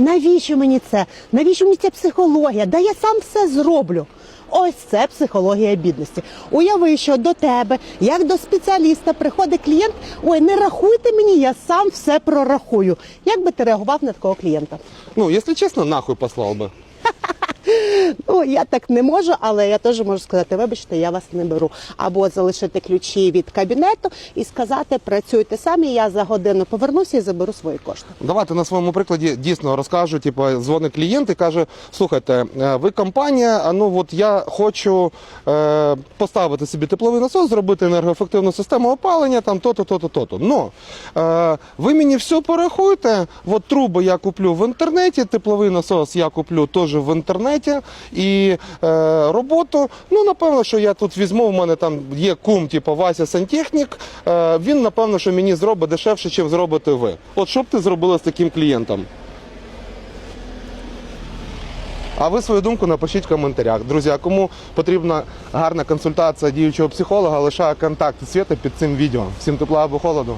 навіщо мені це? Навіщо мені ця психологія? Да я сам все зроблю. Ось це психологія бідності. Уяви, що до тебе, як до спеціаліста, приходить клієнт. Ой, не рахуйте мені, я сам все прорахую. Як би ти реагував на такого клієнта? Ну, если честно, нахуй послал бы. Ну, я так не можу, але я теж можу сказати, вибачте, я вас не беру. Або залишити ключі від кабінету і сказати, працюйте самі, я за годину повернуся і заберу свої кошти. Давайте на своєму прикладі дійсно розкажу. Типу, дзвонить клієнт і каже: слухайте, е, ви компанія, ну от я хочу е, поставити собі тепловий насос, зробити енергоефективну систему опалення, там то-то, то-то, то-то. Но е, ви мені все порахуйте. От труби я куплю в інтернеті, тепловий насос я куплю теж в інтернеті. І е, роботу, ну напевно, що я тут візьму. У мене там є кум, типу Вася Сантехнік. Е, він напевно, що мені зробить дешевше, чим зробите ви. От що б ти зробила з таким клієнтом? А ви свою думку напишіть в коментарях. Друзі, а кому потрібна гарна консультація діючого психолога, лишаю контакт Свята під цим відео. Всім тепла або холоду.